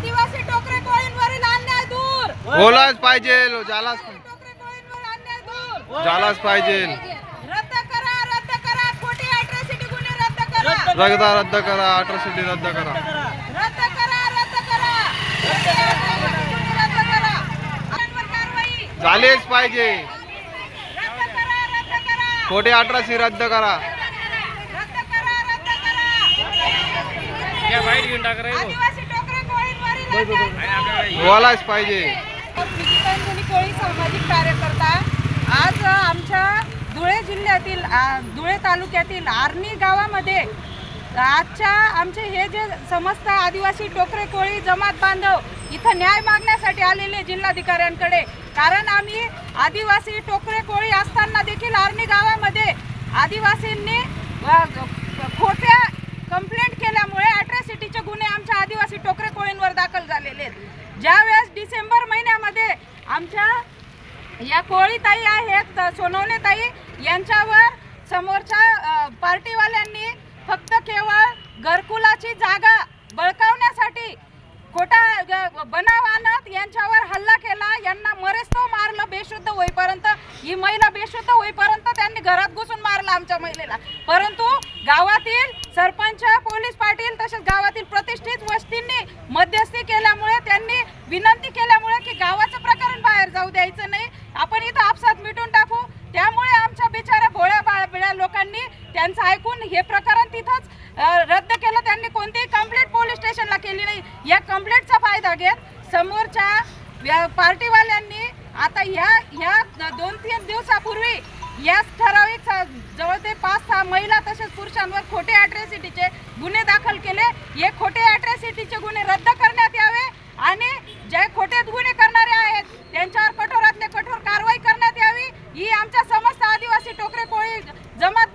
आदिवासी टोकरे कोळींवरील अन्याय दूर बोलाच पाहिजे झालाच टोकरे कोळींवर अन्याय दूर झालाच पाहिजे रद्द करा रद्द करा खोटी अॅट्रॉसिटी गुन्हे रद्द करा रगदा रद्द करा अट्रॉसिटी रद्द करा रद्द करा रद्द करा खोटी atrocity गुन्हे रद्द करा अन्यायांवर कारवाई झालेच पाहिजे रद्द करा रद्द करा खोटे अठराशे रद्द करा रद्द करा रद्द करा आदिवासी टोकरे पाहिजे. कोळी सामाजिक कार्यकर्ता. आज आमच्या धुळे जिल्ह्यातील धुळे तालुक्यातील आर्णी गावामध्ये आजच्या आमचे हे जे समस्त आदिवासी टोकरे कोळी जमात बांधव इथं न्याय मागण्यासाठी आलेले जिल्हाधिकाऱ्यांकडे. कारण आम्ही आदिवासी टोकरे कोळी असताना देखील आर्णी गावामध्ये आदिवासींनी खोट्या कंप्लेंट केल्यामुळे अॅट्रॉसिटीचे गुन्हे आमच्या आदिवासी टोकरे कोळींवर दाखल झालेले यावेळेस डिसेंबर महिन्यामध्ये आमच्या या कोळीताई आहेत सोनवणे ताई यांच्यावर समोरच्या पार्टीवाल्यांनी फक्त केवळ घरकुलाची जागा बळकावण्यासाठी खोटा बनावानात यांच्यावर हल्ला केला. यांना मरेस्तो मारलं बेशुद्ध होईपर्यंत. ही महिला बेशुद्ध होईपर्यंत त्यांनी घरात घुसून मारलं आमच्या महिलेला. परंतु गावातील सरपंच पोलीस पाटील तसेच गावातील प्रतिष्ठित वस्तींनी मध्यस्थी केल्यामुळे विनंती केल्यामुळे की गावाचं प्रकरण बाहेर जाऊ द्यायचं नाही. आपण इथं आपसात मिटून टाकू. त्यामुळे आमच्या बिचाऱ्या भोळ्या बाळबिळ्या लोकांनी त्यांचं ऐकून हे प्रकरण तिथंच रद्द केलं. त्यांनी कोणतीही कंप्लेंट पोलीस स्टेशनला केली नाही. या कंप्लेंटचा फायदा घेत समोरच्या पार्टीवाल्यांनी आता ह्या ह्या दोन तीन दिवसापूर्वी याच ठराविक जवळ ते पाच सहा महिला तसेच पुरुषांवर खोटे ॲट्रेसिटीचे गुन्हे दाखल केले. हे खोटे ॲट्रेसिटीचे गुन्हे रद्द करण्यात यावे आणि जे खोटे गुन्हे करणारे आहेत त्यांच्यावर कठोरातले कठोर कारवाई करण्यात यावी ही आमच्या समस्त आदिवासी टोकरे कोळी जमात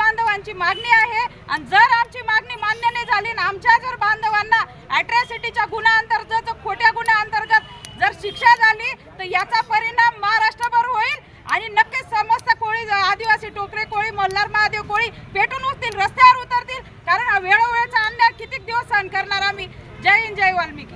आमची मागणी आहे. आणि जर आमची मागणी मान्य नाही झाली ना आमच्या जर बांधवांना अॅट्रॉसिटीच्या गुन्हा अंतर्गत खोट्या गुन्ह्या अंतर्गत जर शिक्षा झाली तर याचा परिणाम महाराष्ट्रभर होईल. आणि नक्कीच समस्त कोळी आदिवासी टोकरे कोळी मल्हार महादेव कोळी पेटून उठतील रस्त्यावर उतरतील. कारण हा वेळोवेळचा अन्याय किती दिवस सहन करणार आम्ही? जय हिंद जय वाल्मिकी.